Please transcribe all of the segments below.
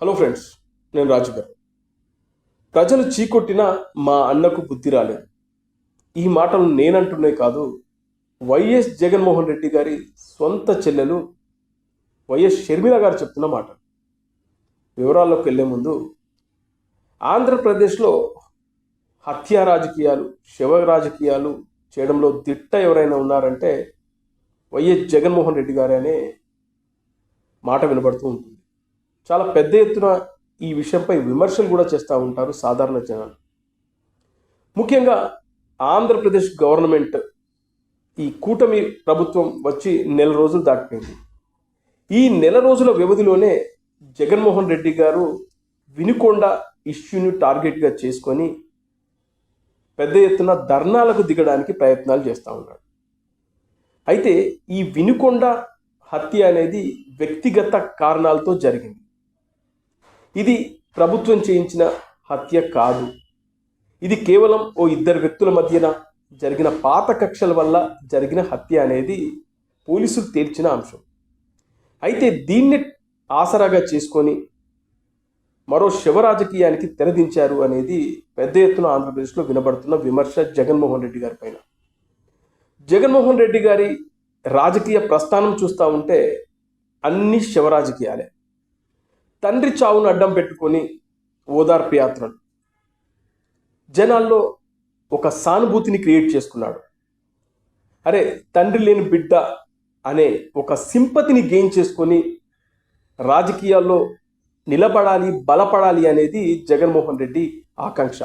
Hello friends నేను రాజు గారు ప్రజలు చీకొట్టినా మా అన్నకు బుద్ధి రాలేదు. ఈ మాటలు నేనంటున్నే కాదు వైఎస్ జగన్మోహన్ రెడ్డి గారి సొంత చెల్లెలు వైఎస్ షర్మిల గారు చెప్తున్న మాట. వివరాల్లోకి వెళ్ళే ముందు ఆంధ్రప్రదేశ్లో హత్యా రాజకీయాలు శవ రాజకీయాలు చేయడంలో దిట్ట ఎవరైనా ఉన్నారంటే వైఎస్ జగన్మోహన్ రెడ్డి గారే అనే మాట వినబడుతూ ఉంటుంది. చాలా పెద్ద ఎత్తున ఈ విషయంపై విమర్శలు కూడా చేస్తూ ఉంటారు సాధారణ జనాలు. ముఖ్యంగా ఆంధ్రప్రదేశ్ గవర్నమెంట్ ఈ కూటమి ప్రభుత్వం వచ్చి నెల రోజులు దాటిపోయింది. ఈ నెల రోజుల వ్యవధిలోనే జగన్మోహన్ రెడ్డి గారు వినుకొండ ఇష్యూని టార్గెట్గా చేసుకొని పెద్ద ఎత్తున ధర్నాలకు దిగడానికి ప్రయత్నాలు చేస్తూ ఉన్నాడు అయితే ఈ వినుకొండ హత్య అనేది వ్యక్తిగత కారణాలతో జరిగింది. ఇది ప్రభుత్వం చేయించిన హత్య కాదు. ఇది కేవలం ఓ ఇద్దరు వ్యక్తుల మధ్యన జరిగిన పాత కక్షల వల్ల జరిగిన హత్య అనేది పోలీసులు తేల్చిన అంశం. అయితే దీన్ని ఆసరాగా చేసుకొని మరో శివ రాజకీయానికి తెరదించారు అనేది పెద్ద ఎత్తున ఆంధ్రప్రదేశ్లో వినబడుతున్న విమర్శ జగన్మోహన్ రెడ్డి గారి పైన. జగన్మోహన్ రెడ్డి గారి రాజకీయ ప్రస్థానం చూస్తూ ఉంటే అన్ని శివ రాజకీయాలే తండ్రి చావును అడ్డం పెట్టుకొని ఓదార్పు యాత్రలు. జనాల్లో ఒక సానుభూతిని క్రియేట్ చేసుకున్నాడు. అరే తండ్రి లేని బిడ్డ అనే ఒక సింపతిని గెయిన్ చేసుకొని రాజకీయాల్లో నిలబడాలి బలపడాలి అనేది జగన్మోహన్ రెడ్డి ఆకాంక్ష.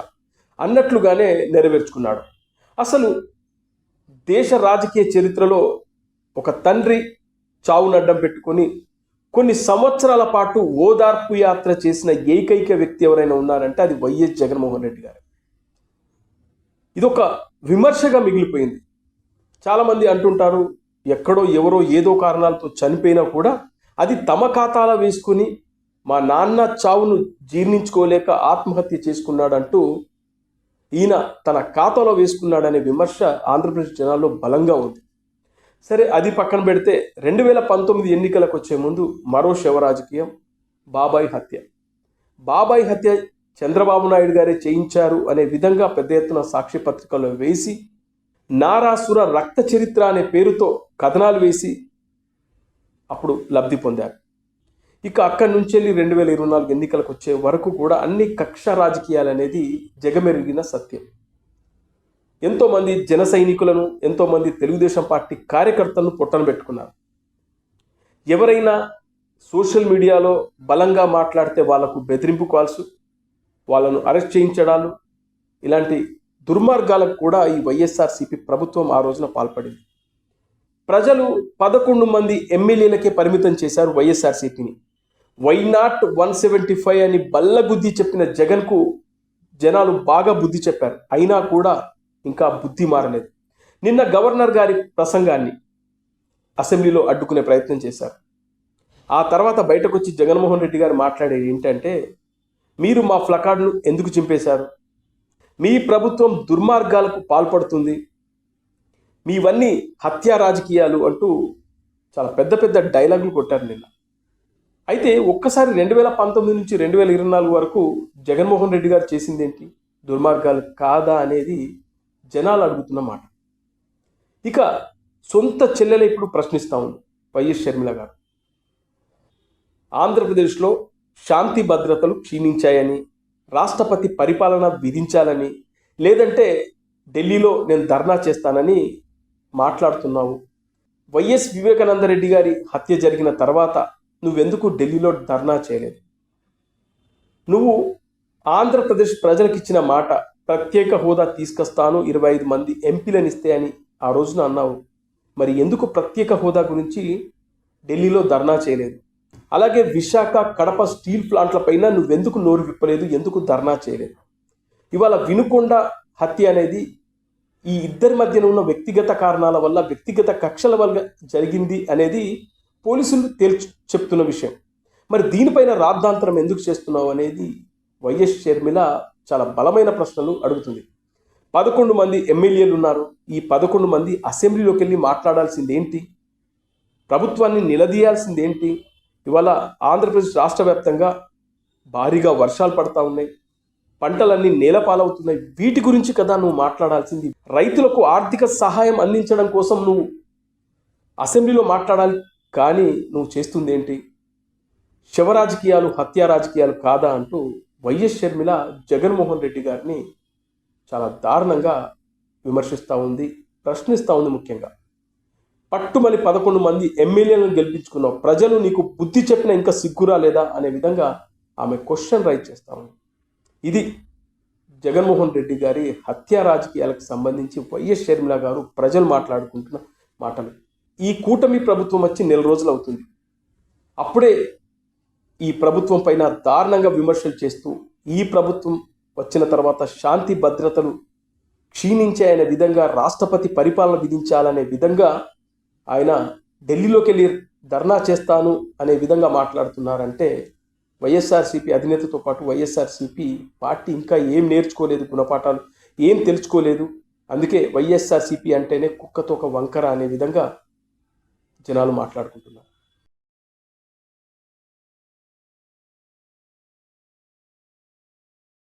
అన్నట్లుగానే నెరవేర్చుకున్నాడు. అసలు దేశ రాజకీయ చరిత్రలో ఒక తండ్రి చావునడ్డం పెట్టుకొని కొన్ని సంవత్సరాల పాటు ఓదార్పు యాత్ర చేసిన ఏకైక వ్యక్తి ఎవరైనా ఉన్నారంటే అది వైఎస్ జగన్మోహన్ రెడ్డి గారు. ఇదొక విమర్శగా మిగిలిపోయింది. చాలామంది అంటుంటారు ఎక్కడో ఎవరో ఏదో కారణాలతో చనిపోయినా కూడా అది తమ ఖాతాలో వేసుకుని మా నాన్న చావును జీర్ణించుకోలేక ఆత్మహత్య చేసుకున్నాడంటూ ఈయన తన ఖాతాలో వేసుకున్నాడనే విమర్శ ఆంధ్రప్రదేశ్ జనాల్లో బలంగా ఉంది. సరే అది పక్కన పెడితే రెండు వేల పంతొమ్మిది ఎన్నికలకు వచ్చే ముందు మరో శివ రాజకీయం బాబాయ్ హత్య. బాబాయ్ హత్య చంద్రబాబు నాయుడు గారే చేయించారు అనే విధంగా పెద్ద ఎత్తున సాక్షి పత్రికల్లో వేసి నారాసుర రక్త చరిత్ర అనే పేరుతో కథనాలు వేసి అప్పుడు లబ్ధి పొందారు. ఇక అక్కడి నుంచి వెళ్ళి రెండు వేల ఇరవై నాలుగు ఎన్నికలకు వచ్చే వరకు కూడా అన్ని కక్ష రాజకీయాలు అనేది జగమెరిగిన సత్యం. ఎంతోమంది జన సైనికులను ఎంతోమంది తెలుగుదేశం పార్టీ కార్యకర్తలను పొట్టన పెట్టుకున్నారు. ఎవరైనా సోషల్ మీడియాలో బలంగా మాట్లాడితే వాళ్ళకు బెదిరింపు కాల్స్ వాళ్ళను అరెస్ట్ చేయించడాలు ఇలాంటి దుర్మార్గాలకు కూడా ఈ వైఎస్ఆర్సీపీ ప్రభుత్వం ఆ రోజున పాల్పడింది. ప్రజలు పదకొండు మంది ఎమ్మెల్యేలకే పరిమితం చేశారు వైఎస్ఆర్సీపీని. Why not one seventy five అని బల్ల బుద్ధి చెప్పిన జగన్కు జనాలు బాగా బుద్ధి చెప్పారు. అయినా కూడా ఇంకా బుద్ధి మారలేదు. నిన్న గవర్నర్ గారి ప్రసంగాన్ని అసెంబ్లీలో అడ్డుకునే ప్రయత్నం చేశారు. ఆ తర్వాత బయటకు వచ్చి జగన్మోహన్ రెడ్డి గారు మాట్లాడేది ఏంటంటే మీరు మా ఫ్లకార్డును ఎందుకు చింపేశారు? మీ ప్రభుత్వం దుర్మార్గాలకు పాల్పడుతుంది. మీవన్నీ హత్యా రాజకీయాలు అంటూ చాలా పెద్ద పెద్ద డైలాగులు కొట్టారు నిన్న. అయితే ఒక్కసారి రెండు వేల పంతొమ్మిది నుంచి రెండు వేల ఇరవై నాలుగు వరకు జగన్మోహన్ రెడ్డి గారు చేసింది ఏంటి దుర్మార్గాలు కాదా అనేది జనాలు అడుగుతున్న మాట. ఇక సొంత చెల్లెలే ఇప్పుడు ప్రశ్నిస్తా ఉంది వైఎస్ షర్మిల గారు. ఆంధ్రప్రదేశ్లో శాంతి భద్రతలు క్షీణించాయని రాష్ట్రపతి పరిపాలన విధించాలని లేదంటే ఢిల్లీలో నేను ధర్నా చేస్తానని మాట్లాడుతున్నావు. వైఎస్ వివేకానందరెడ్డి గారి హత్య జరిగిన తర్వాత నువ్వెందుకు ఢిల్లీలో ధర్నా చేయలేదు? నువ్వు ఆంధ్రప్రదేశ్ ప్రజలకు ఇచ్చిన మాట ప్రత్యేక హోదా తీసుకొస్తాను. ఇరవై ఐదు మంది ఎంపీలను ఇస్తే అని ఆ రోజున అన్నావు. మరి ఎందుకు ప్రత్యేక హోదా గురించి ఢిల్లీలో ధర్నా చేయలేదు? అలాగే విశాఖ కడప స్టీల్ ప్లాంట్ల పైన నువ్వెందుకు నోరు విప్పలేదు? ఎందుకు ధర్నా చేయలేదు? ఇవాళ వినుకొండ హత్య అనేది ఈ ఇద్దరి మధ్యన ఉన్న వ్యక్తిగత కారణాల వల్ల వ్యక్తిగత కక్షల వల్ల జరిగింది అనేది పోలీసులు తేల్చి చెప్తున్న విషయం. మరి దీనిపైన రాద్ధాంతరం ఎందుకు చేస్తున్నావు అనేది వైఎస్ షర్మిల చాలా బలమైన ప్రశ్నలు అడుగుతుంది. పదకొండు మంది ఎమ్మెల్యేలు ఉన్నారు. ఈ పదకొండు మంది అసెంబ్లీలోకి వెళ్ళి మాట్లాడాల్సింది ఏంటి ప్రభుత్వాన్ని నిలదీయాల్సింది ఏంటి ఇవాళ ఆంధ్రప్రదేశ్ రాష్ట్ర వ్యాప్తంగా భారీగా వర్షాలు పడతా ఉన్నాయి. పంటలన్నీ నేలపాలవుతున్నాయి. వీటి గురించి కదా నువ్వు మాట్లాడాల్సింది. రైతులకు ఆర్థిక సహాయం అందించడం కోసం నువ్వు అసెంబ్లీలో మాట్లాడాలి. కానీ నువ్వు చేస్తుంది ఏంటి శవ రాజకీయాలు హత్యా రాజకీయాలు కాదా అంటూ వైఎస్ షర్మిల జగన్మోహన్ రెడ్డి గారిని చాలా దారుణంగా విమర్శిస్తూ ఉంది ప్రశ్నిస్తూ ఉంది ముఖ్యంగా. పట్టుమని పదకొండు మంది ఎమ్మెల్యేలను గెలిపించుకున్నావు ప్రజలు నీకు బుద్ధి చెప్పిన ఇంకా సిగ్గురా లేదా అనే విధంగా ఆమె క్వశ్చన్ రైజ్ చేస్తా ఉంది. ఇది జగన్మోహన్ రెడ్డి గారి హత్యా రాజకీయాలకు సంబంధించి వైఎస్ షర్మిల గారు ప్రజలు మాట్లాడుకుంటున్న మాటలు. ఈ కూటమి ప్రభుత్వం వచ్చి నెల రోజులు అవుతుంది. అప్పుడే ఈ ప్రభుత్వం పైన దారుణంగా విమర్శలు చేస్తూ ఈ ప్రభుత్వం వచ్చిన తర్వాత శాంతి భద్రతలు క్షీణించాయనే విధంగా రాష్ట్రపతి పరిపాలన విధించాలనే విధంగా ఆయన ఢిల్లీలోకి వెళ్ళి ధర్నా చేస్తాను అనే విధంగా మాట్లాడుతున్నారంటే వైఎస్ఆర్సీపీ అధినేతతో పాటు వైఎస్ఆర్సీపీ పార్టీ ఇంకా ఏం నేర్చుకోలేదు గుణపాఠాలు ఏం తెలుసుకోలేదు. అందుకే వైఎస్ఆర్సీపీ అంటేనే కుక్కతో ఒక వంకర అనే విధంగా జనాలు మాట్లాడుకుంటున్నారు.